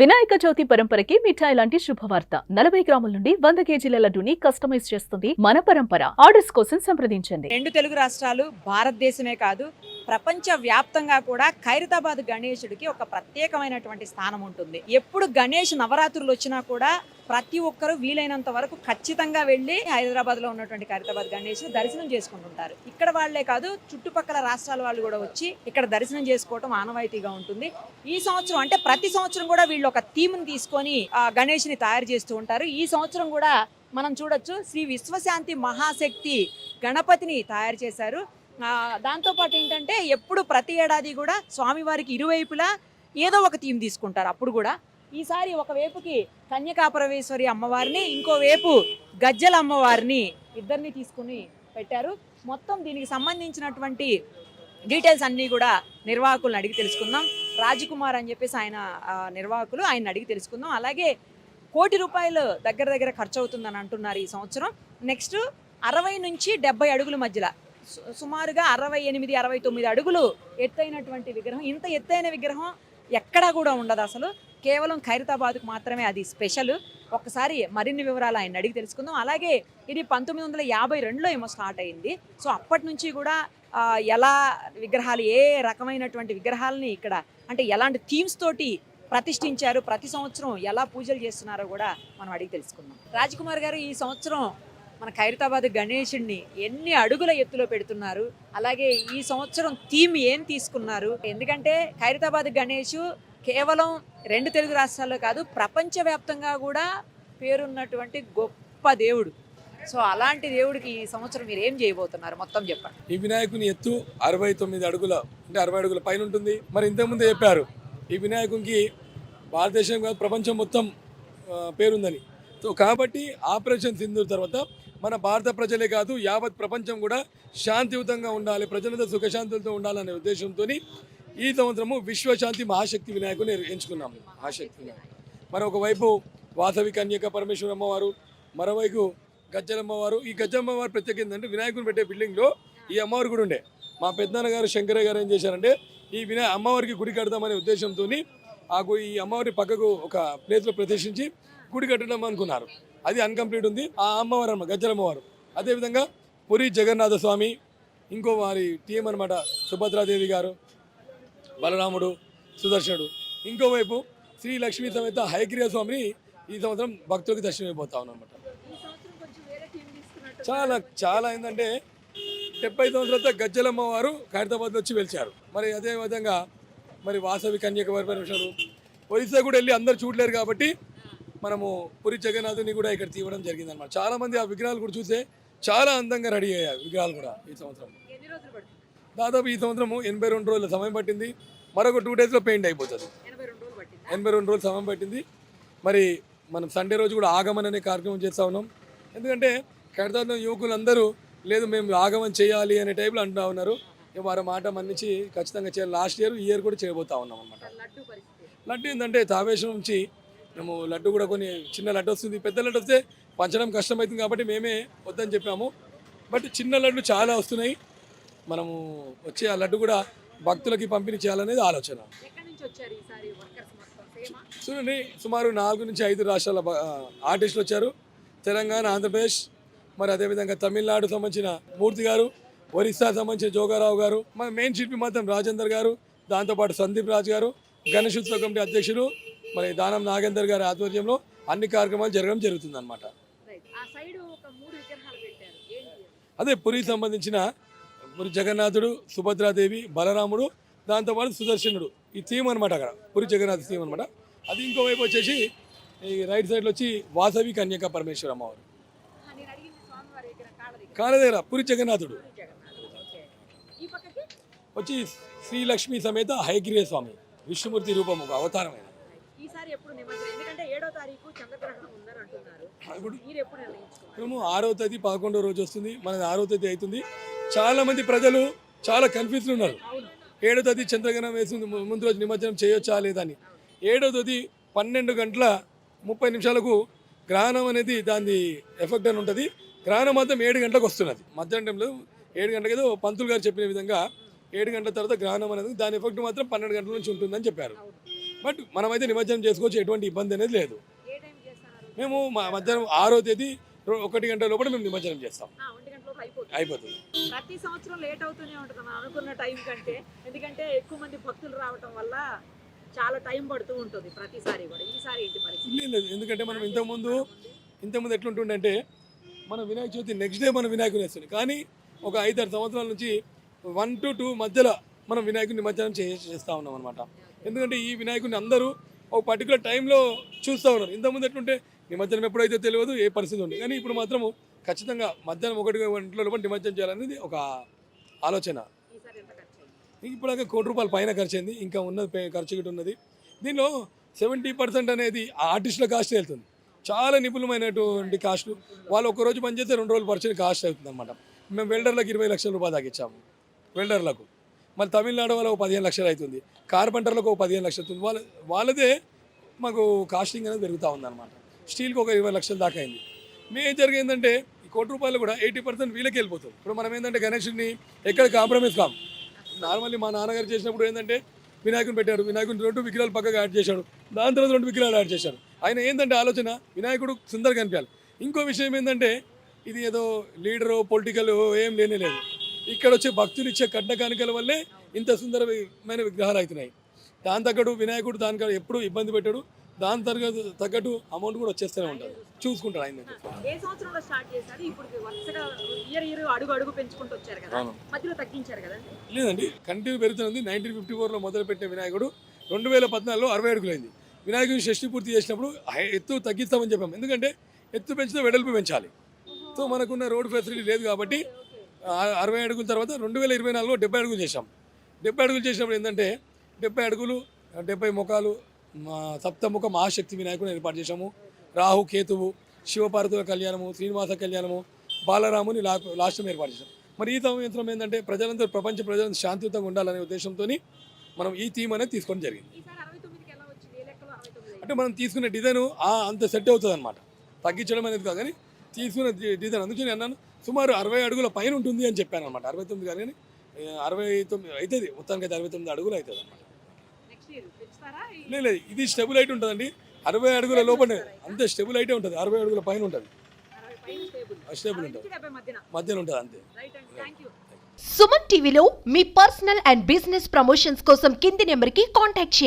వినాయక చవితి పరంపరకి మిఠాయి లాంటి శుభవార్త. నలభై గ్రాముల నుండి వంద కేజీల లడ్డూని కస్టమైజ్ చేస్తుంది మన పరంపర. ఆర్డర్స్ కోసం సంప్రదించండి. రెండు తెలుగు రాష్ట్రాలు భారతదేశమే కాదు ప్రపంచ వ్యాప్తంగా కూడా ఖైరతాబాద్ గణేశుడికి ఒక ప్రత్యేకమైనటువంటి స్థానం ఉంటుంది. ఎప్పుడు గణేష్ నవరాత్రులు వచ్చినా కూడా ప్రతి ఒక్కరూ వీలైనంత వరకు ఖచ్చితంగా వెళ్ళి హైదరాబాద్లో ఉన్నటువంటి ఖైరతాబాద్ గణేష్ దర్శనం చేసుకుంటుంటారు ఇక్కడ వాళ్ళే కాదు చుట్టుపక్కల రాష్ట్రాల వాళ్ళు కూడా వచ్చి ఇక్కడ దర్శనం చేసుకోవటం ఆనవాయితీగా ఉంటుంది. ఈ సంవత్సరం అంటే ప్రతి సంవత్సరం కూడా వీళ్ళు ఒక థీమ్ని తీసుకొని ఆ గణేష్ని తయారు చేస్తూ ఉంటారు. ఈ సంవత్సరం కూడా మనం చూడొచ్చు శ్రీ విశ్వశాంతి మహాశక్తి గణపతిని తయారు చేశారు. దాంతోపాటు ఏంటంటే ఎప్పుడు ప్రతి ఏడాది కూడా స్వామివారికి ఇరువైపులా ఏదో ఒక థీమ్ తీసుకుంటారు అప్పుడు కూడా. ఈసారి ఒకవైపుకి కన్యకాపరమేశ్వరి అమ్మవారిని ఇంకోవైపు గజ్జల అమ్మవారిని ఇద్దరిని తీసుకుని పెట్టారు. మొత్తం దీనికి సంబంధించినటువంటి డీటెయిల్స్ అన్నీ కూడా నిర్వాహకులను అడిగి తెలుసుకుందాం. రాజకుమార్ అని చెప్పేసి ఆయన నిర్వాహకులు ఆయన అడిగి తెలుసుకుందాం. అలాగే కోటి రూపాయలు దగ్గర దగ్గర ఖర్చు అవుతుందని అంటున్నారు ఈ సంవత్సరం. నెక్స్ట్ అరవై నుంచి డెబ్బై అడుగుల మధ్యలో సుమారుగా అరవై ఎనిమిది అరవై తొమ్మిది అడుగులు ఎత్తైనటువంటి విగ్రహం. ఇంత ఎత్తైన విగ్రహం ఎక్కడా కూడా ఉండదు అసలు. కేవలం ఖైరతాబాద్కు మాత్రమే అది స్పెషల్. ఒక్కసారి మరిన్ని వివరాలు ఆయన అడిగి తెలుసుకుందాం. అలాగే ఇది పంతొమ్మిది వందల యాభై రెండులో ఏమో స్టార్ట్ అయింది. సో అప్పటి నుంచి కూడా ఎలా విగ్రహాలు ఏ రకమైనటువంటి విగ్రహాలని ఇక్కడ అంటే ఎలాంటి థీమ్స్ తోటి ప్రతిష్ఠించారు ప్రతి సంవత్సరం ఎలా పూజలు చేస్తున్నారో కూడా మనం అడిగి తెలుసుకుందాం. రాజకుమార్ గారు ఈ సంవత్సరం మన ఖైరతాబాద్ గణేషుడిని ఎన్ని అడుగుల ఎత్తులో పెడుతున్నారు? అలాగే ఈ సంవత్సరం థీమ్ ఏం తీసుకున్నారు? ఎందుకంటే ఖైరతాబాద్ గణేష్ కేవలం రెండు తెలుగు రాష్ట్రాల్లో కాదు ప్రపంచవ్యాప్తంగా కూడా పేరున్నటువంటి గొప్ప దేవుడు. సో అలాంటి దేవుడికి ఈ సంవత్సరం మీరు ఏం చేయబోతున్నారు? మొత్తం చెప్పండి. ఈ వినాయకుని ఎత్తు అరవై తొమ్మిది అడుగుల అంటే అరవై అడుగుల పైన ఉంటుంది. మరి ఇంతకుముందు చెప్పారు ఈ వినాయకునికి భారతదేశం కాదు ప్రపంచం మొత్తం పేరుందని. సో కాబట్టి ఆపరేషన్ సింధు తర్వాత మన భారత ప్రజలే కాదు యావత్ ప్రపంచం కూడా శాంతియుతంగా ఉండాలి ప్రజలంతా సుఖశాంతులతో ఉండాలనే ఉద్దేశంతో ఈ సంవత్సరము విశ్వశాంతి మహాశక్తి వినాయకుని ఎంచుకున్నాము మహాశక్తి వినాయకుడు. మరి ఒకవైపు వాసవి కన్యక పరమేశ్వర అమ్మవారు మరోవైపు గజ్జలమ్మవారు. ఈ గజ్జమ్మవారు ప్రత్యేక ఏంటంటే వినాయకుని పెట్టే బిల్డింగ్లో ఈ అమ్మవారు కూడా ఉండే. మా పెద్దనాన్న గారు శంకరయ్య గారు ఏం చేశారంటే ఈ వినాయ అమ్మవారికి గుడి కడదామనే ఉద్దేశంతో ఆ ఈ అమ్మవారి పక్కకు ఒక ప్లేస్లో ప్రదర్శించి గుడి కట్టడం అనుకున్నారు. అది అన్కంప్లీట్ ఉంది. ఆ అమ్మవారు అమ్మ గజ్జలమ్మవారు అదేవిధంగా పురి జగన్నాథ స్వామి ఇంకో వారి టీం అనమాట సుభద్రాదేవి గారు బలరాముడు సుదర్శనుడు. ఇంకోవైపు శ్రీ లక్ష్మీ సమేత హైక్రియ స్వామిని ఈ సంవత్సరం భక్తులకు దర్శనమైపోతా అయిపోతా అనమాట చాలా చాలా ఏంటంటే డెబ్బై సంవత్సరాలతో గజ్జలమ్మ వారు ఖైరతాబాద్లో వచ్చి వెలిచారు. మరి అదేవిధంగా మరి వాసవి కన్యాకుమారి పరమేశ్వరు ఒరిస్సా కూడా వెళ్ళి అందరు చూడలేరు కాబట్టి మనము పురి జగన్నాథుని కూడా ఇక్కడ తీయడం జరిగింది అనమాట చాలా మంది ఆ విగ్రహాలు కూడా చూస్తే చాలా అందంగా రెడీ అయ్యాయి విగ్రహాలు కూడా ఈ సంవత్సరం. దాదాపు ఈ సంవత్సరము ఎనభై రెండు రోజుల సమయం పట్టింది. మరొక టూ డేస్లో పెయింట్ అయిపోతుంది. ఎనభై రెండు రోజులు సమయం పట్టింది. మరి మనం సండే రోజు కూడా ఆగమన్ అనే కార్యక్రమం చేస్తూ ఉన్నాం. ఎందుకంటే కడతాంతం యువకులందరూ లేదు మేము ఆగమన్ చేయాలి అనే టైప్లో అంటూ ఉన్నారు. వారి మాట మన్నించి ఖచ్చితంగా చేయాలి. లాస్ట్ ఇయర్ ఈ ఇయర్ కూడా చేయబోతా ఉన్నాం అనమాట లడ్డు ఏంటంటే తావేశం నుంచి మేము లడ్డు కూడా కొన్ని చిన్న లడ్డు వస్తుంది పెద్ద లడ్డు వస్తే పంచడం కష్టమవుతుంది కాబట్టి మేమే వద్దని చెప్పాము. బట్ చిన్న లడ్డు చాలా వస్తున్నాయి. మనము వచ్చే ఆ లడ్డు కూడా భక్తులకి పంపిణీ చేయాలనేది ఆలోచన. చూడండి సుమారు నాలుగు నుంచి ఐదు రాష్ట్రాల ఆర్టిస్టులు వచ్చారు. తెలంగాణ ఆంధ్రప్రదేశ్ మరి అదేవిధంగా తమిళనాడు సంబంధించిన మూర్తి గారు ఒరిస్సా సంబంధించిన జోగారావు గారు మన మెయిన్ శిల్పి మాత్రం రాజేందర్ గారు దాంతోపాటు సందీప్ రాజ్ గారు గణేశోత్సవ కమిటీ అధ్యక్షులు మరి దానం నాగేందర్ గారి ఆధ్వర్యంలో అన్ని కార్యక్రమాలు జరగడం జరుగుతుంది అనమాట అదే? పురికి సంబంధించిన పురి జగన్నాథుడు సుభద్రాదేవి బలరాముడు దాంతోపాటు సుదర్శనుడు. ఈ థీమ్ అనమాట అక్కడ. పురి జగన్నాథ్ థీమ్ అనమాట అది ఇంకోవైపు వచ్చేసి ఈ రైట్ సైడ్లో వచ్చి వాసవి కన్యక పరమేశ్వర అమ్మవారు. కాళ్ళ దగ్గర దగ్గర పురి జగన్నాథుడు. వచ్చి శ్రీలక్ష్మి సమేత హయగ్రీవ స్వామి విష్ణుమూర్తి రూపం ఒక అవతారమైన ఈసారి ఎప్పుడు ఎందుకంటే ఏడో తారీఖు చంద్రగ్రహణం ఉందని అంటున్నారు. ఇప్పుడు మీరు ఎప్పుడు నిర్ణయించుకున్నారు మేము ఆరో తేదీ పదకొండో రోజు వస్తుంది. మనది ఆరో తేదీ అవుతుంది. చాలా మంది ప్రజలు చాలా కన్ఫ్యూజ్ ఉన్నారు. ఏడో తేదీ చంద్రగ్రహణం వేసింది ముందు రోజు నిమజ్జనం చేయొచ్చా లేదని ఏడో తేదీ పన్నెండు గంటల ముప్పై నిమిషాలకు గ్రహణం అనేది దాని ఎఫెక్ట్ అని ఉంటుంది. గ్రహణం మాత్రం ఏడు గంటలకు వస్తున్నది. మధ్యాహ్నం టైంలో ఏడు గంటలకు ఏదో పంతులు గారు చెప్పిన విధంగా ఏడు గంటల తర్వాత గ్రహణం అనేది దాని ఎఫెక్ట్ మాత్రం పన్నెండు గంటల నుంచి ఉంటుందని చెప్పారు. బట్ మనమైతే నిమజ్జనం చేసుకోవచ్చు ఎటువంటి ఇబ్బంది అనేది లేదు. మేము మా మధ్యాహ్నం ఆరో తేదీ ఒకటి గంట లోపల మేము నిమజ్జనం చేస్తాం. అయిపోతుంది. ప్రతి సంవత్సరం లేట్ అవుతూనే ఉంటుంది మనం అనుకున్న టైం కంటే. ఎందుకంటే ఎక్కువ మంది భక్తులు రావటం వల్ల చాలా టైం పడుతూ ఉంటుంది ప్రతిసారి కూడా. ఈసారి ఏంటి పరిస్థితి? లేదు ఎందుకంటే మనం ఇంతకుముందు ఇంతకుముందు ఎట్లుంటుండే అంటే మన వినాయక చవితి నెక్స్ట్ డే మనం వినాయకుని వేస్తుంది. కానీ ఒక ఐదారు సంవత్సరాల నుంచి వన్ టు టూ మధ్యలో మనం వినాయకుని నిమజ్జనం చేస్తూ ఉన్నాం అనమాట ఎందుకంటే ఈ వినాయకుడిని అందరూ ఒక పర్టికులర్ టైంలో చూస్తూ ఉన్నారు. ఇంతకుముందు ఎట్లుంటే నిమజ్జనం ఎప్పుడైతే తెలియదు ఏ పరిస్థితి ఉంది కానీ ఇప్పుడు మాత్రము ఖచ్చితంగా మధ్యాహ్నం ఒకటి ఇంట్లో లోపల నిమజ్జనం చేయాలనేది ఒక ఆలోచన. ఇప్పుడు కోటి రూపాయల పైన ఖర్చు అయింది ఇంకా ఉన్నది ఖర్చు గిట్ ఉన్నది. దీనిలో సెవెంటీ పర్సెంట్ అనేది ఆ ఆర్టిస్టుల కాస్ట్ వెళ్తుంది. చాలా నిపుణమైనటువంటి కాస్ట్లు వాళ్ళు ఒక రోజు పని చేస్తే రెండు రోజులు పర్సెంట్ కాస్ట్ అవుతుంది అనమాట మేము వెల్డర్లకు ఇరవై లక్షల రూపాయలు దాకా ఇచ్చాము. వెల్డర్లకు. మళ్ళీ తమిళనాడు వాళ్ళకు పదిహేను లక్షలు అవుతుంది. కార్పెంటర్లకు ఒక పదిహేను లక్షలు అవుతుంది. వాళ్ళ వాళ్ళదే మాకు కాస్టింగ్ అనేది పెరుగుతూ ఉందన్నమాట. స్టీల్కి ఒక ఇరవై లక్షల దాకా అయింది. మేజర్గా ఏంటంటే ఈ కోటి రూపాయలు కూడా ఎయిటీ పర్సెంట్ వీళ్ళకి వెళ్ళిపోతాం ఇప్పుడు మనం ఏంటంటే గణేషుని ఎక్కడ కాంప్రమైజ్ కాం. నార్మల్లీ మా నాన్నగారు చేసినప్పుడు ఏంటంటే వినాయకుని పెట్టాడు వినాయకుని రెండు విగ్రహాలు పక్కగా యాడ్ చేశాడు. దాని తర్వాత రెండు విగ్రహాలు యాడ్ చేశాడు ఆయన ఏంటంటే ఆలోచన వినాయకుడు సుందర కనిపించాలి. ఇంకో విషయం ఏంటంటే ఇది ఏదో లీడరు పొలిటికల్ ఏం లేనే లేదు. ఇక్కడ వచ్చే భక్తులు ఇచ్చే కట్న కానుకల వల్లే ఇంత సుందరమైన విగ్రహాలు అవుతున్నాయి. దాని తగ్గట్టు వినాయకుడు దానికి ఎప్పుడు ఇబ్బంది పెట్టాడు. దాని తగ్గట్టు తగ్గట్టు అమౌంట్ కూడా వచ్చేస్తూనే ఉంటుంది. చూసుకుంటాడు ఆయన ఏ సంవత్సరంలో స్టార్ట్ చేశారు ఇప్పుడు వరుసగా ఇయర్ ఇయర్ అడుగు అడుగు పెంచుకుంటూ వచ్చారు కదా. అవును. మధ్యలో తగ్గించారు కదండి లేదండి కంటిన్యూ పెరుగుతుంది నైన్టీన్ ఫిఫ్టీ ఫోర్లో మొదలుపెట్టిన వినాయకుడు రెండు వేల పద్నాలుగులో అరవై అడుగులైంది వినాయకుడి షష్టి పూర్తి చేసినప్పుడు ఎత్తు తగ్గిస్తామని చెప్పాం ఎందుకంటే ఎత్తు పెంచితే వెడల్పు పెంచాలి. సో మనకున్న రోడ్ ఫెసిలిటీ లేదు కాబట్టి అరవై అడుగుల తర్వాత రెండు వేల ఇరవై నాలుగులో డెబ్బై అడుగులు చేశాం. డెబ్బై అడుగులు చేసినప్పుడు ఏంటంటే డెబ్బై అడుగులు డెబ్బై ముఖాలు సప్తముఖ మహాశక్తి వినాయకుని ఏర్పాటు చేశాము. రాహు కేతువు శివపార్వతుల కళ్యాణము శ్రీనివాస కళ్యాణము బాలరాముని లా లాస్ట్ ఏర్పాటు చేశాం. మరి ఈ సంవత్సరం ఏంటంటే ప్రజలందరూ ప్రపంచ ప్రజలందరూ శాంతియుతంగా ఉండాలనే ఉద్దేశంతో మనం ఈ థీమ్ అనేది తీసుకోవడం జరిగింది. అంటే మనం తీసుకునే డిజైన్ అంత సెట్ అవుతుంది అనమాట తగ్గించడం అనేది కాదు కానీ తీసుకునే డి- డిజైన్ అందుకే నేను అన్నాను సుమారు అరవై అడుగుల పైన ఉంటుంది అని చెప్పాను అనమాట అరవై తొమ్మిది కాదు కానీ అరవై తొమ్మిది అవుతుంది మొత్తానికి అయితే అరవై తొమ్మిది అడుగులు అవుతుంది అనమాట లేదు లేదు, ఇది స్టెబుల్ హైట్ ఉంటుందండి. అరవై అడుగుల లోపలనే అంతే స్టెబుల్ హైటే ఉంటుంది. అరవై అడుగుల పైన ఉంటుంది. స్టేబుల్ ఉంటుంది. మధ్యలో ఉంటుంది అంతే. సుమన్ టీవీలో మీ పర్సనల్ అండ్ బిజినెస్ ప్రమోషన్స్ కోసం కింది నెంబర్కి కాంటాక్ట్ చేయండి.